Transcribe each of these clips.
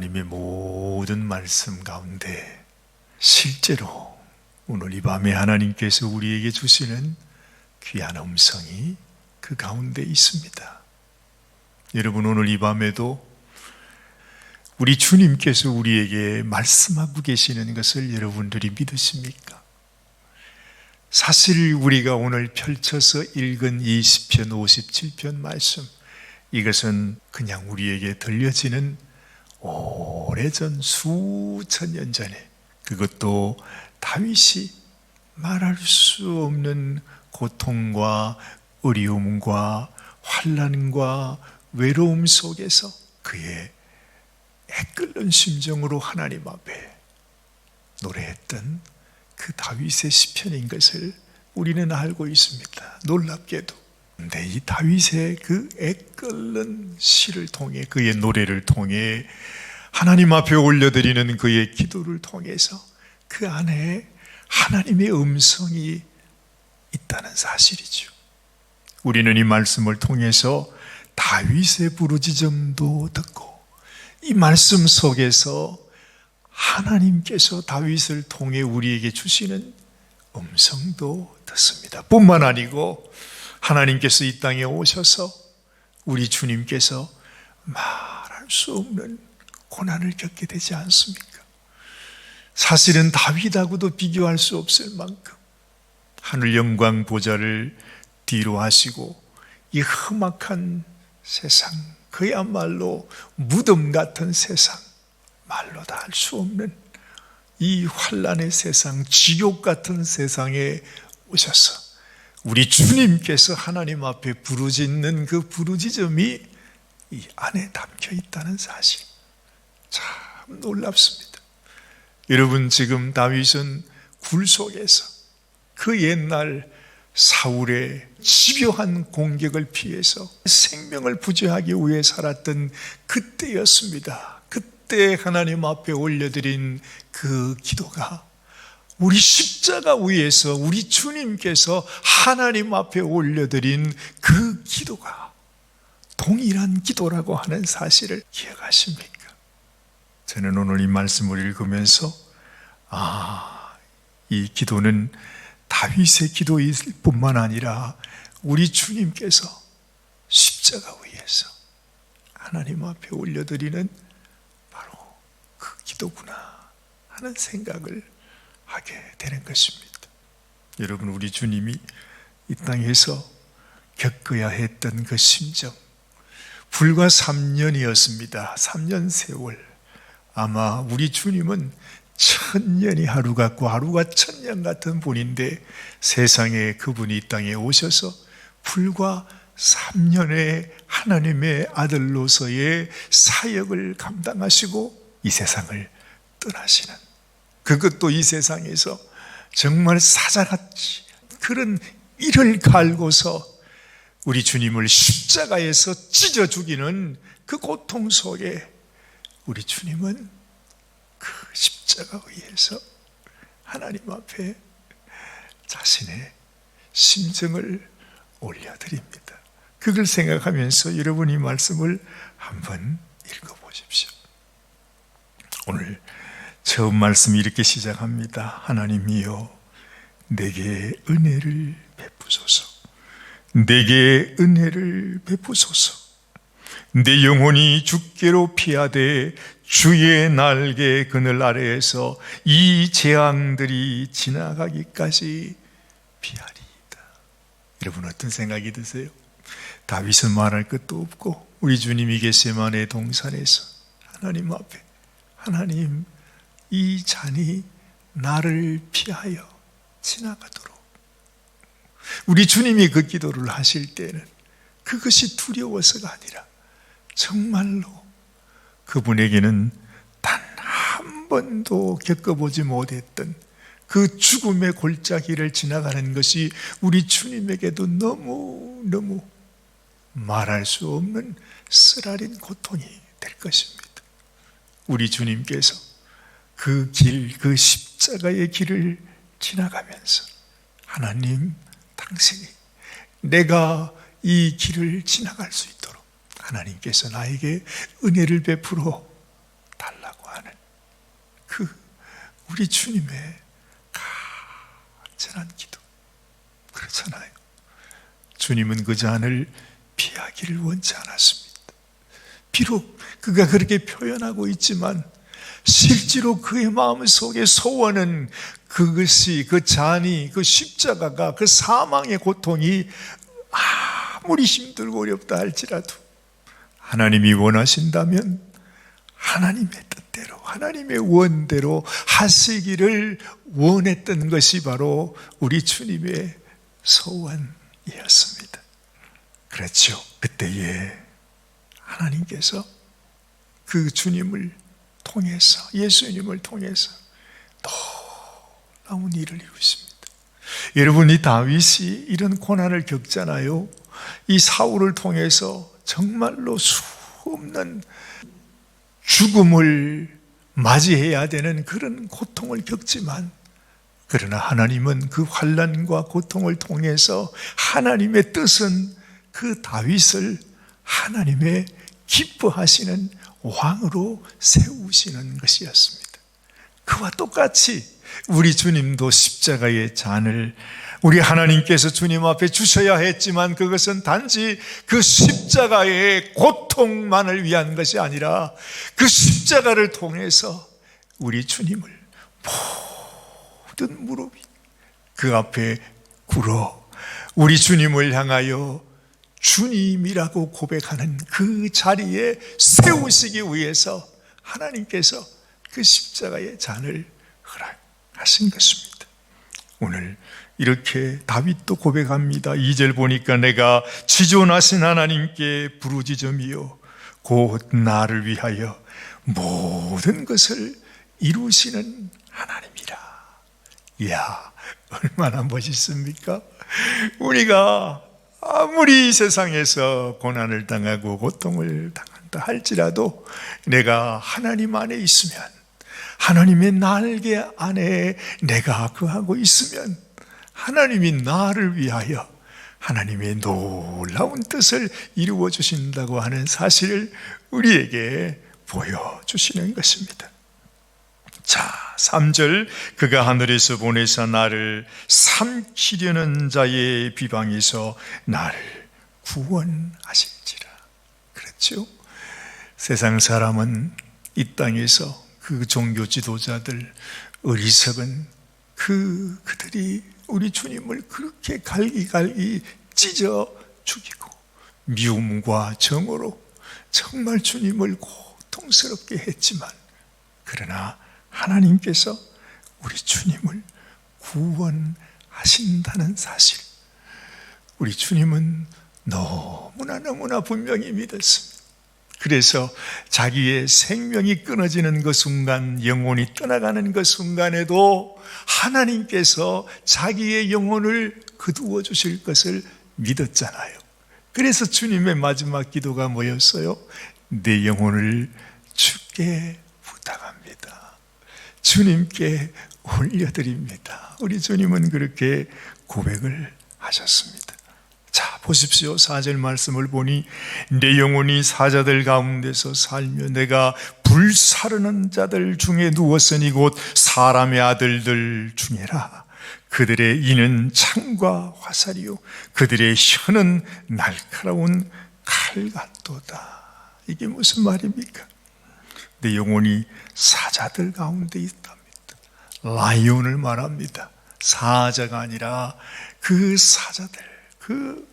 하나님의 모든 말씀 가운데 실제로 오늘 이 밤에 하나님께서 우리에게 주시는 귀한 음성이 그 가운데 있습니다. 여러분 오늘 이 밤에도 우리 주님께서 우리에게 말씀하고 계시는 것을 여러분들이 믿으십니까? 사실 우리가 오늘 펼쳐서 읽은 20편, 57편 말씀, 이것은 그냥 우리에게 들려지는 오래전 수천 년 전에 그것도 다윗이 말할 수 없는 고통과 어려움과 환란과 외로움 속에서 그의 애끓는 심정으로 하나님 앞에 노래했던 그 다윗의 시편인 것을 우리는 알고 있습니다. 놀랍게도. 근데 이 다윗의 그 애끓는 시를 통해 그의 노래를 통해 하나님 앞에 올려드리는 그의 기도를 통해서 그 안에 하나님의 음성이 있다는 사실이죠. 우리는 이 말씀을 통해서 다윗의 부르짖음도 듣고 이 말씀 속에서 하나님께서 다윗을 통해 우리에게 주시는 음성도 듣습니다. 뿐만 아니고 하나님께서 이 땅에 오셔서 우리 주님께서 말할 수 없는 고난을 겪게 되지 않습니까? 사실은 다윗하고도 비교할 수 없을 만큼 하늘 영광 보좌를 뒤로 하시고 이 험악한 세상, 그야말로 무덤 같은 세상, 말로 다 할 수 없는 이 환란의 세상, 지옥 같은 세상에 오셔서 우리 주님께서 하나님 앞에 부르짖는 그 부르짖음이 이 안에 담겨 있다는 사실. 참 놀랍습니다. 여러분 지금 다윗은 굴 속에서 그 옛날 사울의 집요한 공격을 피해서 생명을 부지하기 위해 살았던 그때였습니다. 그때 하나님 앞에 올려드린 그 기도가 우리 십자가 위에서 우리 주님께서 하나님 앞에 올려드린 그 기도가 동일한 기도라고 하는 사실을 기억하십니까? 저는 오늘 이 말씀을 읽으면서 아, 이 기도는 다윗의 기도일 뿐만 아니라 우리 주님께서 십자가 위에서 하나님 앞에 올려드리는 바로 그 기도구나 하는 생각을 하게 되는 것입니다. 여러분, 우리 주님이 이 땅에서 겪어야 했던 그 심정, 불과 3년이었습니다. 3년 세월. 아마 우리 주님은 천년이 하루 같고 하루가 천년 같은 분인데 세상에 그분이 이 땅에 오셔서 불과 3년의 하나님의 아들로서의 사역을 감당하시고 이 세상을 떠나시는 그것도 이 세상에서 정말 사자같이 그런 이를 갈고서 우리 주님을 십자가에서 찢어 죽이는 그 고통 속에 우리 주님은 그 십자가 위에서 하나님 앞에 자신의 심정을 올려드립니다. 그걸 생각하면서 여러분이 말씀을 한번 읽어보십시오. 오늘 처음 말씀이 이렇게 시작합니다. 하나님이여, 내게 은혜를 베푸소서. 내게 은혜를 베푸소서. 내 영혼이 죽게로 피하되 주의 날개 그늘 아래에서 이 재앙들이 지나가기까지 피하리이다. 여러분 어떤 생각이 드세요? 다윗은 말할 것도 없고 우리 주님이 게세만의 동산에서 하나님 앞에 하나님 이 잔이 나를 피하여 지나가도록 우리 주님이 그 기도를 하실 때는 그것이 두려워서가 아니라 정말로 그분에게는 단 한 번도 겪어보지 못했던 그 죽음의 골짜기를 지나가는 것이 우리 주님에게도 너무너무 말할 수 없는 쓰라린 고통이 될 것입니다. 우리 주님께서 그 길, 그 십자가의 길을 지나가면서 하나님, 당신이 내가 이 길을 지나갈 수 있도록 하나님께서 나에게 은혜를 베풀어 우리 주님의 간절한 기도. 그렇잖아요. 주님은 그 잔을 피하기를 원치 않았습니다. 비록 그가 그렇게 표현하고 있지만 실제로 그의 마음 속에 소원은 그것이 그 잔이 그 십자가가 그 사망의 고통이 아무리 힘들고 어렵다 할지라도 하나님이 원하신다면 하나님의 뜻대로 하나님의 원대로 하시기를 원했던 것이 바로 우리 주님의 소원이었습니다. 그렇죠. 그때에 하나님께서 그 주님을 통해서 예수님을 통해서 놀라운 일을 이루십니다. 여러분 이 다윗이 이런 고난을 겪잖아요. 이 사울을 통해서 정말로 수없는 죽음을 맞이해야 되는 그런 고통을 겪지만 그러나 하나님은 그 환란과 고통을 통해서 하나님의 뜻은 그 다윗을 하나님의 기뻐하시는 왕으로 세우시는 것이었습니다. 그와 똑같이 우리 주님도 십자가의 잔을 우리 하나님께서 주님 앞에 주셔야 했지만 그것은 단지 그 십자가의 고통만을 위한 것이 아니라 그 십자가를 통해서 우리 주님을 모든 무릎이 그 앞에 꿇어 우리 주님을 향하여 주님이라고 고백하는 그 자리에 세우시기 위해서 하나님께서 그 십자가의 잔을 허락하신 것입니다. 오늘 이렇게 다윗도 고백합니다. 2절 보니까 내가 지존하신 하나님께 부르짖음이요 곧 나를 위하여 모든 것을 이루시는 하나님이라. 이야, 얼마나 멋있습니까? 우리가 아무리 세상에서 고난을 당하고 고통을 당한다 할지라도 내가 하나님 안에 있으면 하나님의 날개 안에 내가 거하고 있으면 하나님이 나를 위하여 하나님의 놀라운 뜻을 이루어 주신다고 하는 사실을 우리에게 보여주시는 것입니다. 자, 3절 그가 하늘에서 보내사 나를 삼키려는 자의 비방에서 나를 구원하실지라. 그렇죠? 세상 사람은 이 땅에서 그 종교 지도자들 어리석은 그 그들이 우리 주님을 그렇게 갈기갈기 찢어 죽이고 미움과 정오로 정말 주님을 고통스럽게 했지만 그러나 하나님께서 우리 주님을 구원하신다는 사실 우리 주님은 너무나 너무나 분명히 믿었습니다. 그래서 자기의 생명이 끊어지는 그 순간, 영혼이 떠나가는 그 순간에도 하나님께서 자기의 영혼을 거두어 주실 것을 믿었잖아요. 그래서 주님의 마지막 기도가 뭐였어요? 내 영혼을 주께 부탁합니다. 주님께 올려드립니다. 우리 주님은 그렇게 고백을 하셨습니다. 자, 보십시오. 4절 말씀을 보니 내 영혼이 사자들 가운데서 살며 내가 불사르는 자들 중에 누웠으니 곧 사람의 아들들 중에라. 그들의 이는 창과 화살이요. 그들의 혀는 날카로운 칼 같도다. 이게 무슨 말입니까? 내 영혼이 사자들 가운데 있답니다. 라이온을 말합니다. 사자가 아니라 그 사자들, 그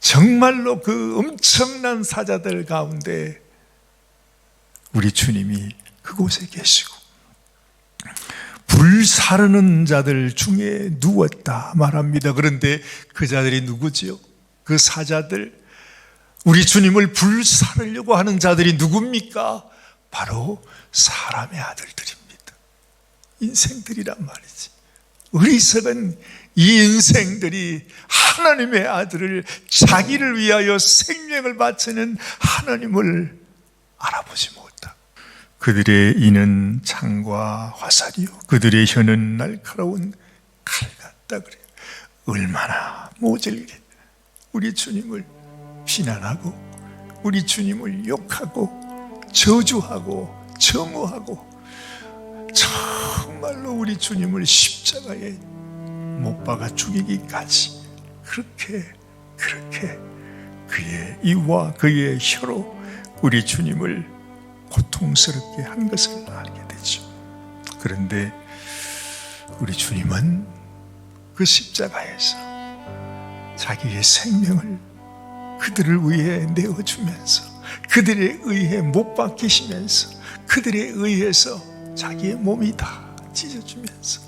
정말로 그 엄청난 사자들 가운데 우리 주님이 그곳에 계시고 불사르는 자들 중에 누웠다 말합니다. 그런데 그 자들이 누구지요? 그 사자들 우리 주님을 불사르려고 하는 자들이 누굽니까? 바로 사람의 아들들입니다. 인생들이란 말이지. 어리석은 이 인생들이 하나님의 아들을 자기를 위하여 생명을 바치는 하나님을 알아보지 못하. 그들의 이는 창과 화살이요. 그들의 혀는 날카로운 칼 같다 그래요. 얼마나 모질게 우리 주님을 비난하고 우리 주님을 욕하고 저주하고 정오하고 정말 정말로 우리 주님을 십자가에 못 박아 죽이기까지 그렇게 그렇게 그의 이와 그의 혀로 우리 주님을 고통스럽게 한 것을 알게 되죠. 그런데 우리 주님은 그 십자가에서 자기의 생명을 그들을 위해 내어주면서 그들에 의해 못 박히시면서 그들에 의해서 자기의 몸이 다 찢어주면서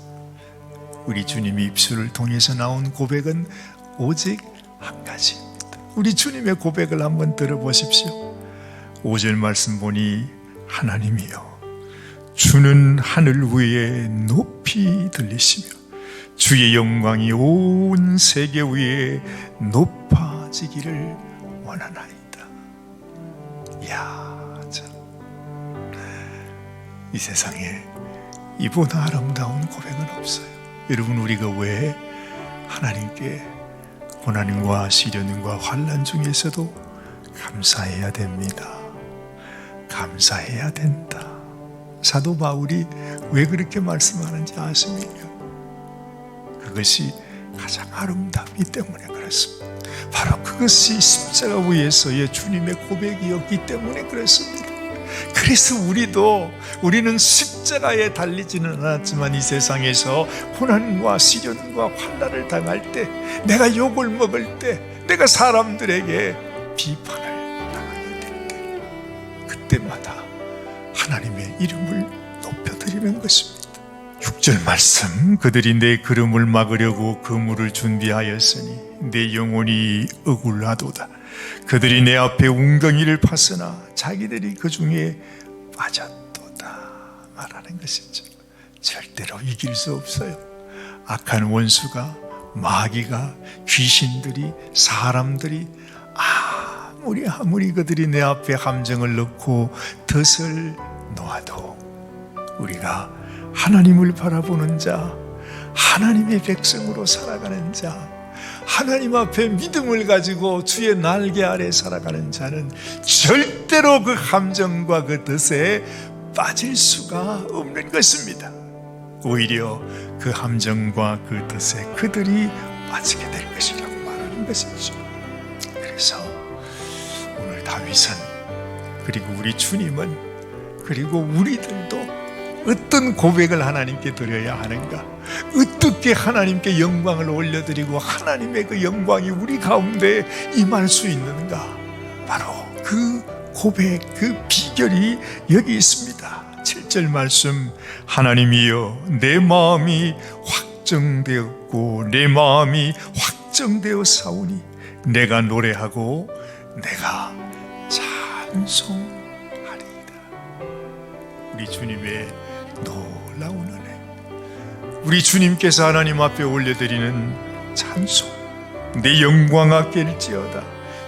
우리 주님이 입술을 통해서 나온 고백은 오직 한 가지입니다. 우리 주님의 고백을 한번 들어보십시오. 5절 말씀 보니 하나님이여 주는 하늘 위에 높이 들리시며 주의 영광이 온 세계 위에 높아지기를 원하나이다. 야, 참. 이 세상에 이보다 아름다운 고백은 없어요. 여러분 우리가 왜 하나님께 고난과 시련과 환란 중에서도 감사해야 됩니다. 감사해야 된다. 사도 바울이 왜 그렇게 말씀하는지 아십니까? 그것이 가장 아름답기 때문에 그렇습니다. 바로 그것이 십자가 위에서의 주님의 고백이었기 때문에 그렇습니다. 그래서 우리도 우리는 십자가에 달리지는 않았지만 이 세상에서 고난과 시련과 환난을 당할 때 내가 욕을 먹을 때 내가 사람들에게 비판을 당하게 될 때 그때마다 하나님의 이름을 높여드리는 것입니다. 6절 말씀. 그들이 내 걸음을 막으려고 그물을 준비하였으니 내 영혼이 억울하도다. 그들이 내 앞에 웅덩이를 파서나 자기들이 그 중에 빠졌도다. 말하는 것이죠. 절대로 이길 수 없어요. 악한 원수가 마귀가 귀신들이 사람들이 아무리 아무리 그들이 내 앞에 함정을 넣고 덫을 놓아도 우리가 하나님을 바라보는 자, 하나님의 백성으로 살아가는 자, 하나님 앞에 믿음을 가지고 주의 날개 아래 살아가는 자는 절대로 그 함정과 그 덫에 빠질 수가 없는 것입니다. 오히려 그 함정과 그 덫에 그들이 빠지게 될 것이라고 말하는 것이죠. 그래서 오늘 다윗은 그리고 우리 주님은 그리고 우리들도 어떤 고백을 하나님께 드려야 하는가? 어떻게 하나님께 영광을 올려드리고 하나님의 그 영광이 우리 가운데 임할 수 있는가? 바로 그 고백, 그 비결이 여기 있습니다. 7절 말씀 하나님이여 내 마음이 확정되었고 내 마음이 확정되어 사오니 내가 노래하고 내가 찬송하리이다. 우리 주님의 놀라운 은혜. 우리 주님께서 하나님 앞에 올려드리는 찬송. 내 영광아 깰지어다.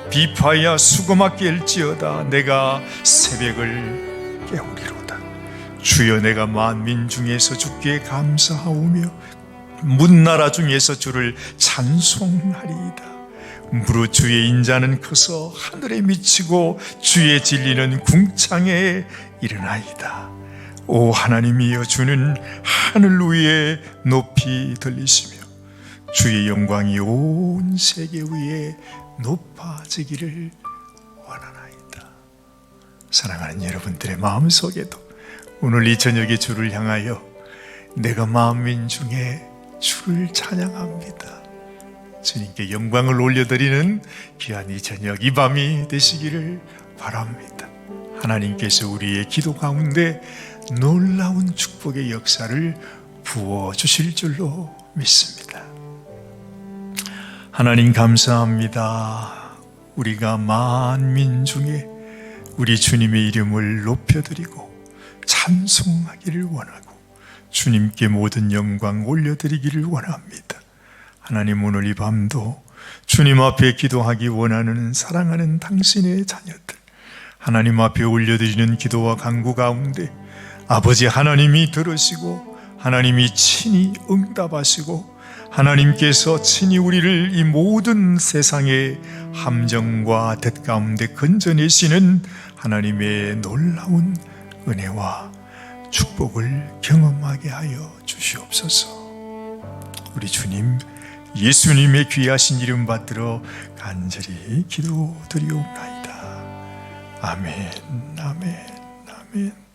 비파야 수고마 깰지어다. 내가 새벽을 깨우리로다. 주여 내가 만민 중에서 주께 감사하오며 문나라 중에서 주를 찬송하리이다. 무릇 주의 인자는 커서 하늘에 미치고 주의 진리는 궁창에 이르나이다. 오 하나님이여 주는 하늘 위에 높이 들리시며 주의 영광이 온 세계 위에 높아지기를 원하나이다. 사랑하는 여러분들의 마음 속에도 오늘 이 저녁에 주를 향하여 내가 마음인 중에 주를 찬양합니다. 주님께 영광을 올려드리는 귀한 이 저녁 이 밤이 되시기를 바랍니다. 하나님께서 우리의 기도 가운데 놀라운 축복의 역사를 부어 주실 줄로 믿습니다. 하나님 감사합니다. 우리가 만민 중에 우리 주님의 이름을 높여드리고 찬송하기를 원하고 주님께 모든 영광 올려드리기를 원합니다. 하나님 오늘 이 밤도 주님 앞에 기도하기 원하는 사랑하는 당신의 자녀들 하나님 앞에 올려드리는 기도와 간구 가운데 아버지 하나님이 들으시고 하나님이 친히 응답하시고 하나님께서 친히 우리를 이 모든 세상의 함정과 덫 가운데 건져내시는 하나님의 놀라운 은혜와 축복을 경험하게 하여 주시옵소서. 우리 주님 예수님의 귀하신 이름 받들어 간절히 기도드리옵나이다. 아멘, 아멘, 아멘.